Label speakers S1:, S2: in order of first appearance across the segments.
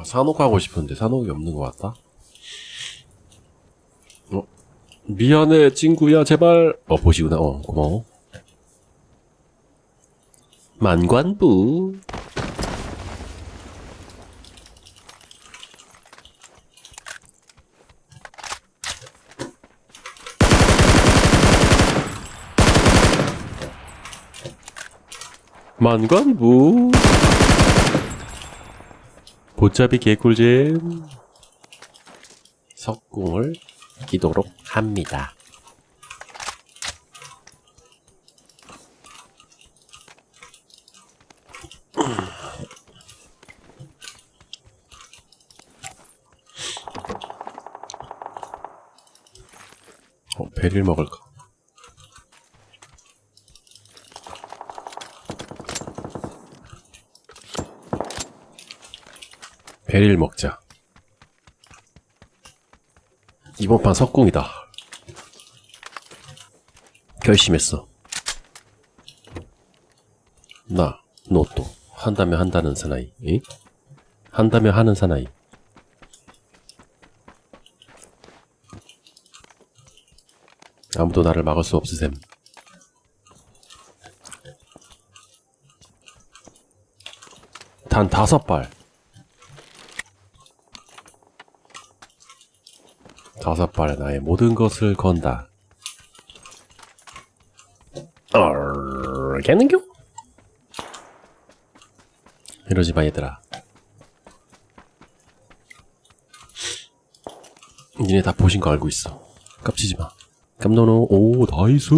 S1: 아, 산옥 하고 싶은데 산옥이 없는 것 같다. 어? 미안해 친구야 제발. 어 보시구나. 어 고마워. 만관부. 만관부. 보잡이 개꿀잼. 석궁을 끼도록 합니다. 어, 베리를 먹을까? 베리를 먹자. 이번 판 석궁이다. 결심했어. 나, 너 또, 한다면 한다는 사나이, 응? 한다면 하는 사나이. 아무도 나를 막을 수 없으셈. 단 다섯 발. 다섯 발에 나의 모든 것을 건다. 얼겠는겨? 이러지 마 얘들아. 니네 다 보신 거 알고 있어. 깝치지 마. 깜노노 오 나이스.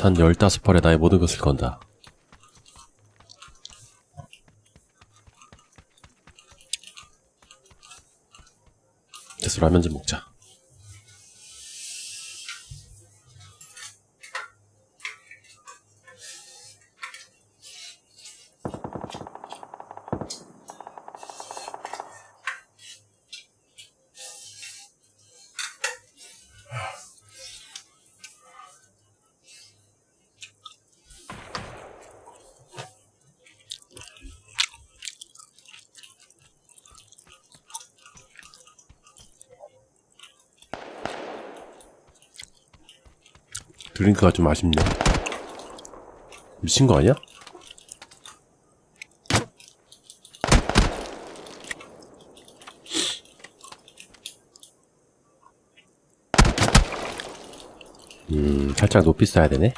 S1: 단 열다섯 발에 나의 모든 것을 건다. 라면 좀 먹자. 드링크가 좀 아쉽네. 미친 거 아니야? 음, 살짝 높이 써야 되네.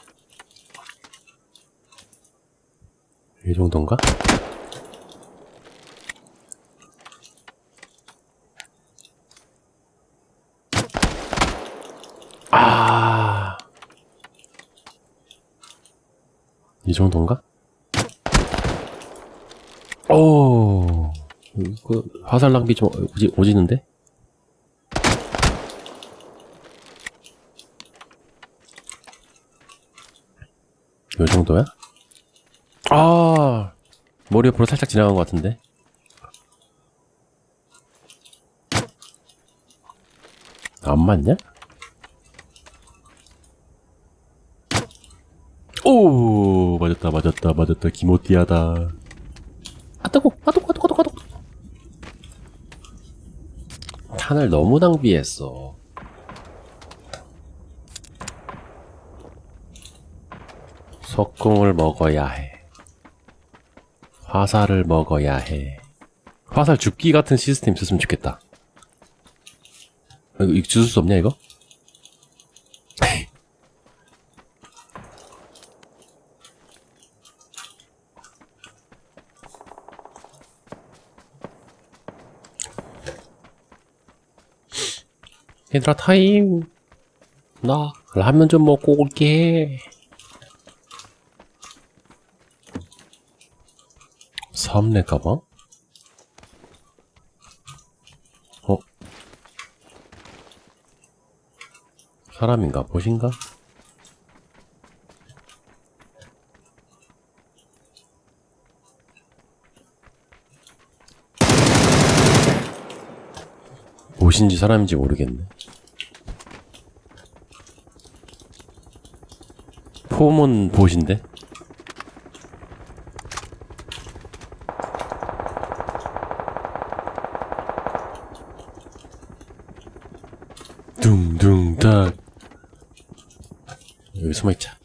S1: 이 정도인가? 이 정도인가? 오, 이거 화살 낭비 좀 오지, 오지는데? 요 정도야? 아, 머리 옆으로 살짝 지나간 것 같은데? 안 맞냐? 오 맞았다 맞았다 맞았다. 기모띠하다. 아 뜨거 아 뜨거 아 뜨거 아 뜨거 탄을 너무 낭비했어. 석궁을 먹어야 해. 화살을 먹어야 해. 화살 죽기 같은 시스템 있었으면 좋겠다. 아, 이거, 이거 주술 수 없냐 이거? 얘들아 타임 나 라면 좀 먹고 올게 삼례 가방? 어? 사람인가 보신가? 보신지 사람인지 모르겠네. 초문 보신데? 둥둥탁 여기 숨어있자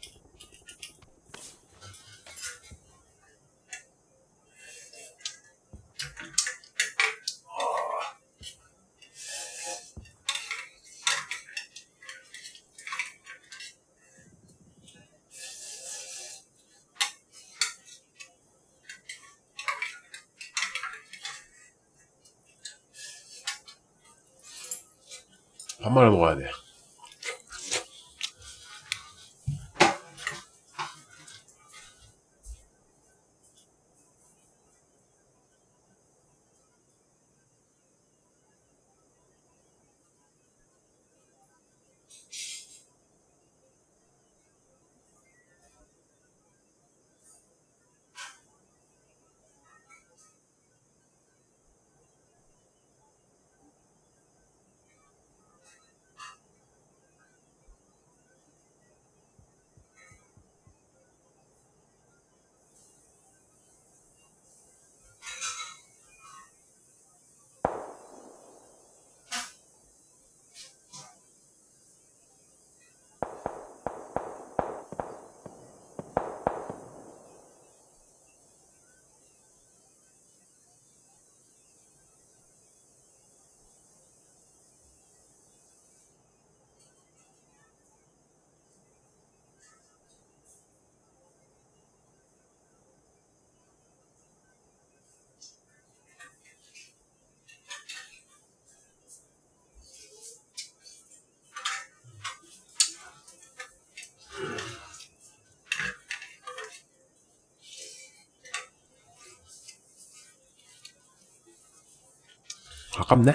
S1: 아깝네.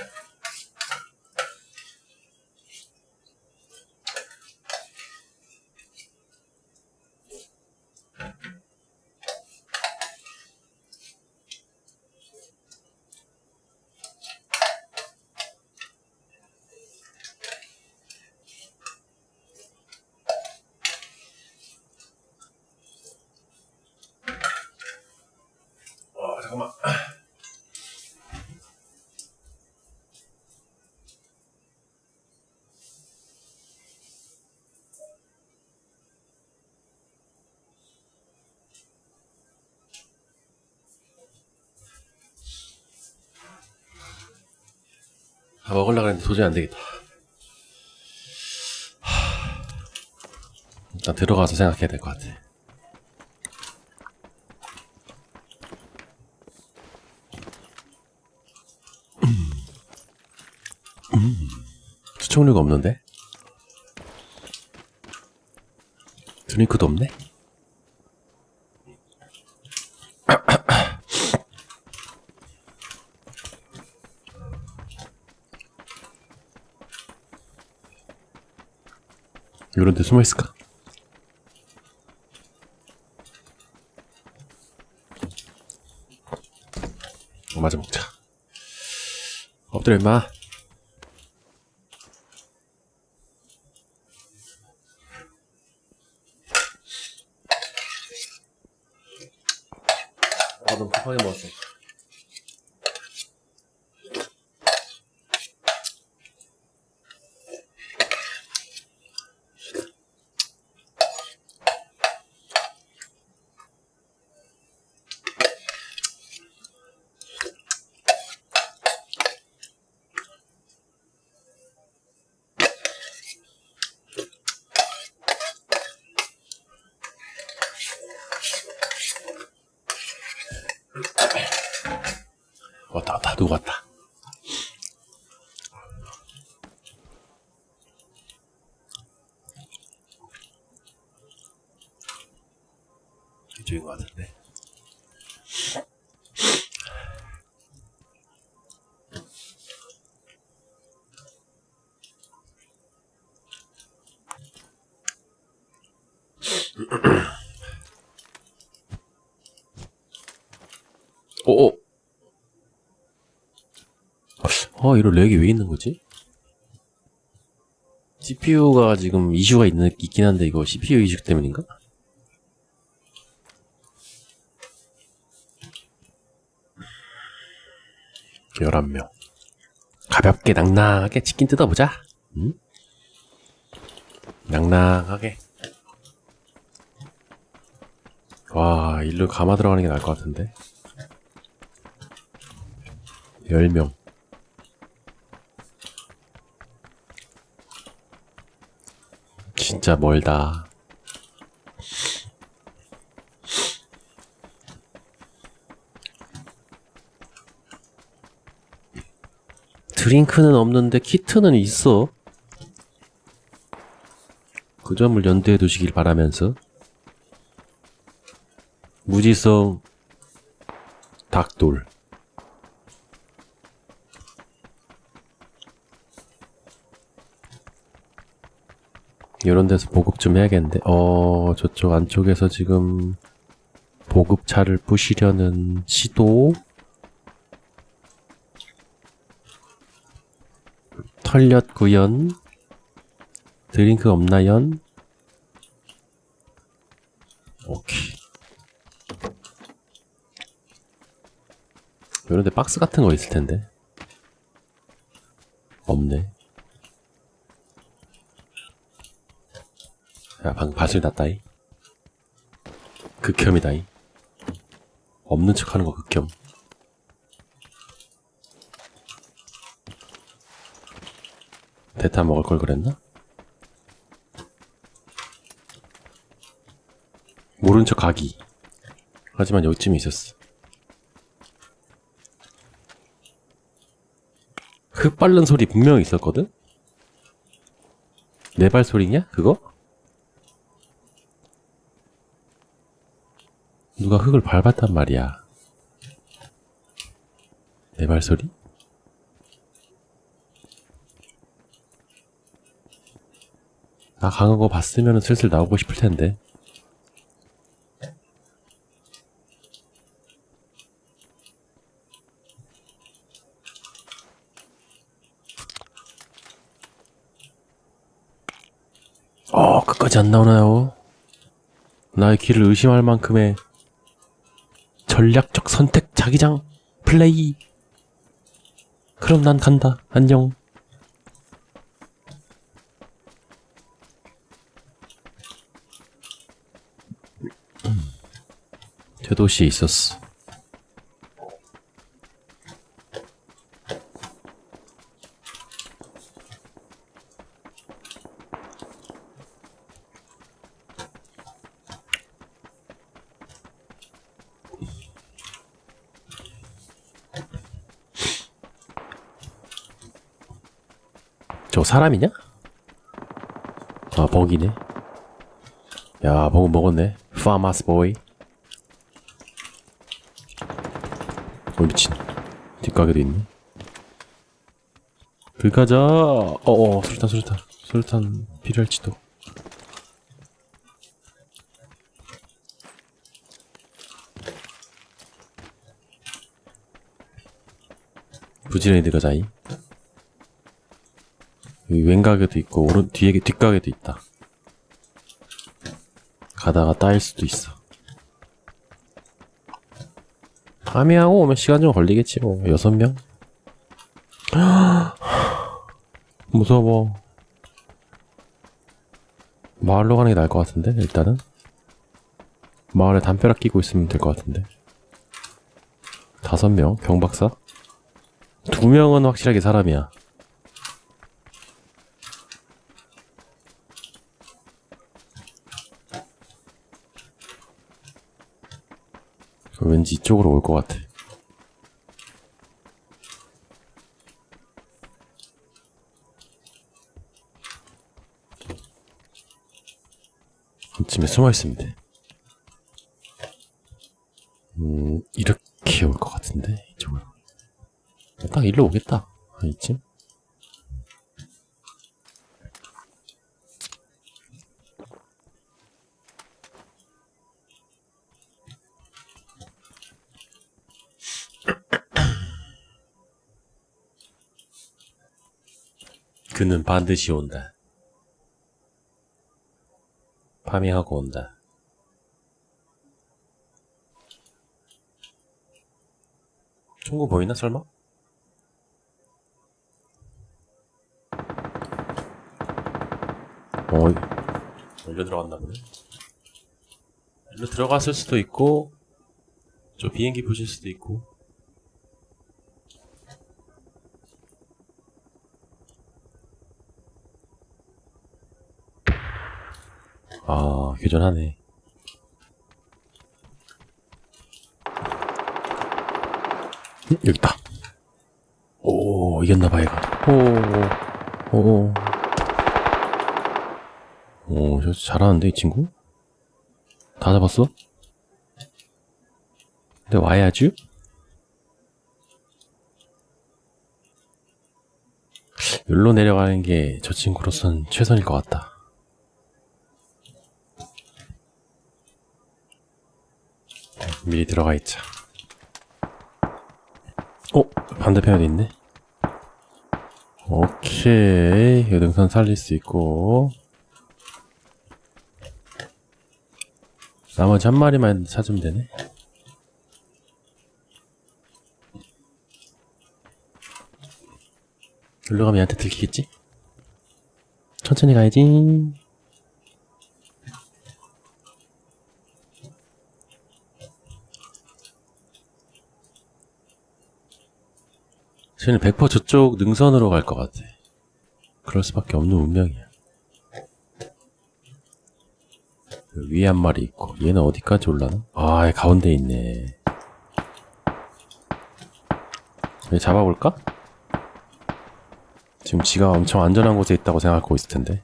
S1: 아, 먹으려고 했는데 도저히 안 되겠다. 하... 일단 들어가서 생각해야 될 것 같아. 시청률가 없는데? 드링크도 없네? 이런 데 숨어 있을까? 어, 맞아 먹자. 엎드려 임마. 누웠다. 이쪽인 것 같은데. 오오 어, 이런 렉이 왜 있는 거지? CPU가 지금 이슈가 있는, 있긴 한데, 이거 CPU 이슈 때문인가? 열한 명 가볍게 낭낭하게 치킨 뜯어보자. 응? 낭낭하게. 와, 일로 감아 들어가는 게 나을 것 같은데. 10명. 진짜 멀다. 드링크는 없는데 키트는 있어. 그 점을 연대해 두시길 바라면서. 무지성 닭돌. 이런 데서 보급 좀 해야겠는데. 어, 저쪽 안쪽에서 지금 보급차를 부시려는 시도. 털렸 구연. 드링크 없나연? 오케이. 이런데 박스 같은 거 있을 텐데. 없네. 야, 방금 발소리 났다이. 극혐이다이. 없는 척 하는 거 극혐. 대타 먹을 걸 그랬나? 모른 척 가기. 하지만 여기쯤에 있었어. 흙 빻는 소리 분명히 있었거든? 내 발 소리냐? 그거? 누가 흙을 밟았단 말이야. 내 발소리? 나 강한 거 봤으면 슬슬 나오고 싶을 텐데. 어, 끝까지 안 나오나요? 나의 길을 의심할 만큼의 전략적 선택 자기장 플레이. 그럼 난 간다. 안녕. 저 도시에 있었어. 저 사람이냐? 아, 버기네. 야, 버그 먹었네. 파마스 보이. 어, 미친. 뒷가게도 있네. 그 가자. 어어, 수류탄, 수류탄. 수류탄 필요할지도. 부지런히 들어가자이. 왼가게도 있고 오른 뒤에 뒷가게도 있다. 가다가 따일 수도 있어. 파밍하고 오면 시간 좀 걸리겠지 뭐 여섯 명. 무서워. 마을로 가는 게 나을 것 같은데 일단은 마을에 담벼락 끼고 있으면 될 것 같은데. 다섯 명 경박사. 두 명은 확실하게 사람이야. 왠지 이쪽으로 올 것 같아. 이쯤에 숨어 있으면 돼. 음, 이렇게 올 것 같은데, 이쪽으로. 딱 일로 오겠다. 한 이쯤? 그는 반드시 온다. 파밍하고 온다. 총구 보이나 설마? 어, 여기로 들어갔나 보네. 일로 들어갔을 수도 있고, 저 비행기 보실 수도 있고. 아, 교전하네. 음, 여기 있다. 오, 이겼나봐, 얘가. 오, 오, 오. 오, 저 잘하는데, 이 친구? 다 잡았어? 근데 와야지? 여기로 내려가는 게 저 친구로선 최선일 것 같다. 미리 들어가 있자. 어? 반대편에도 있네? 오케이. 이 능선 살릴 수 있고. 나머지 한 마리만 찾으면 되네. 여기로 가면 얘한테 들키겠지? 천천히 가야지. 쟤는 100% 저쪽 능선으로 갈 것 같아. 그럴 수밖에 없는 운명이야. 여기 위에 한 마리 있고, 얘는 어디까지 올라나? 아, 얘 가운데 있네. 얘 잡아볼까? 지금 지가 엄청 안전한 곳에 있다고 생각하고 있을 텐데.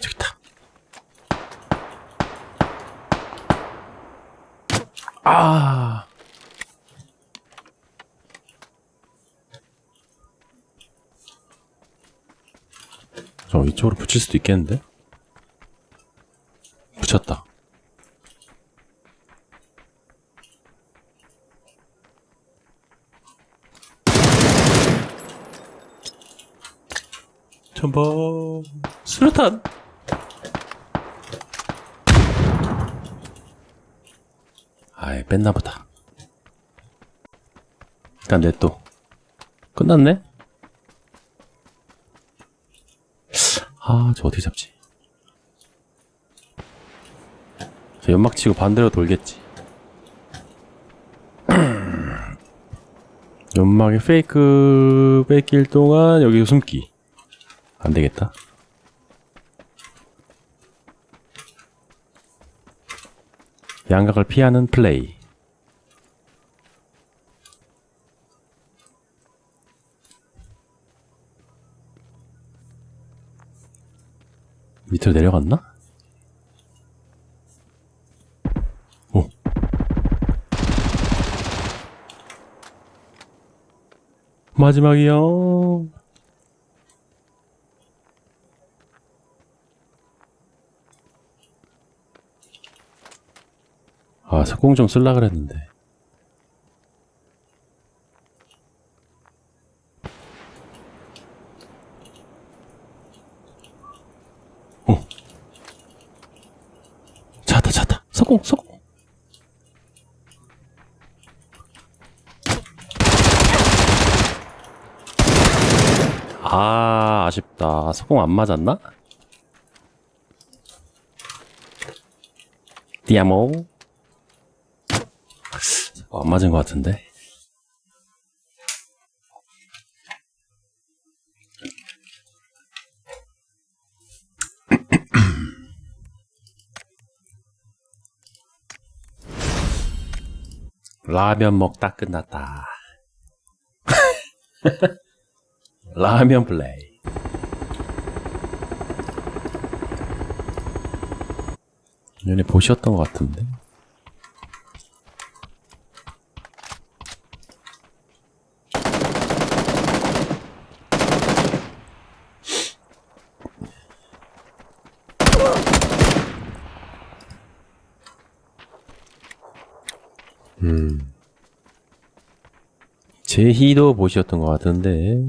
S1: 저기 있다. 아! 저 이쪽으로 붙일 수도 있겠는데? 붙였다. 전방 수류탄 아이 뺐나 보다 일단 냅둬 끝났네? 아, 저 어떻게 잡지? 저 연막 치고 반대로 돌겠지. 연막에 페이크 뺏길 동안 여기서 숨기. 안 되겠다. 양각을 피하는 플레이. 밑으로 내려갔나? 오. 마지막이요. 아, 석공 좀 쓸라 그랬는데. 찾다 찾다 석공 석공 아 석공 안 맞았나? 디아모 어, 안 맞은 것 같은데 라면 먹다 끝났다. 라면 플레이. 얘네 보셨던 것 같은데. 제희도 보시였던 것 같은데.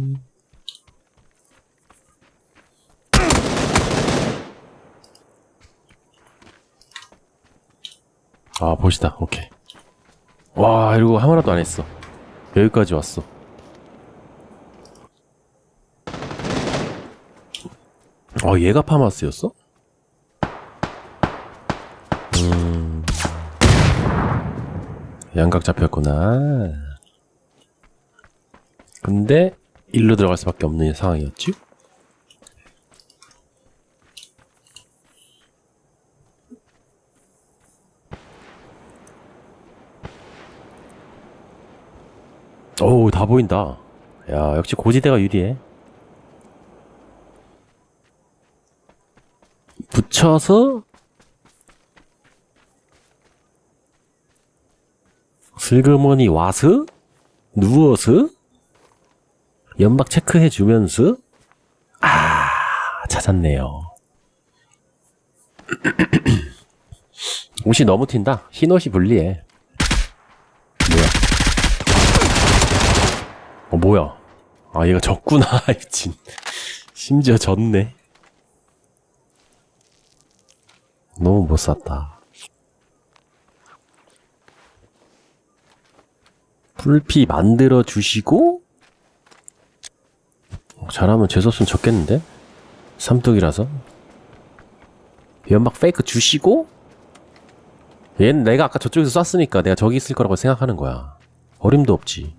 S1: 아, 보시다. 오케이. 와, 이러고 하나도 안 했어. 여기까지 왔어. 어, 얘가 파마스였어? 음. 양각 잡혔구나. 근데, 일로 들어갈 수밖에 없는 상황이었지? 오우, 다 보인다. 야, 역시 고지대가 유리해. 붙여서 슬그머니 와서 누워서 연막 체크해 주면서 아 찾았네요. 옷이 너무 튄다. 흰 옷이 불리해. 뭐야? 어 뭐야? 아 얘가 졌구나 미친. 심지어 졌네. 너무 못 샀다. 불피 만들어 주시고 어, 잘하면 재수없으면 적겠는데? 삼뚝이라서 연막 페이크 주시고 얘는 내가 아까 저쪽에서 쐈으니까 내가 저기 있을 거라고 생각하는 거야 어림도 없지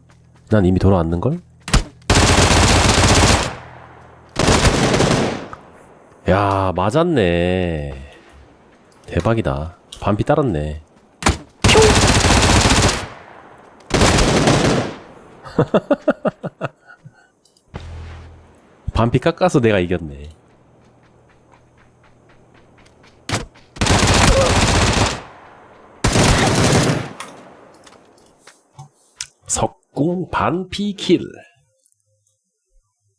S1: 난 이미 돌아왔는걸? 야 맞았네 대박이다. 반피 따랐네. 반피 깎아서 내가 이겼네. 석 궁 반피 킬.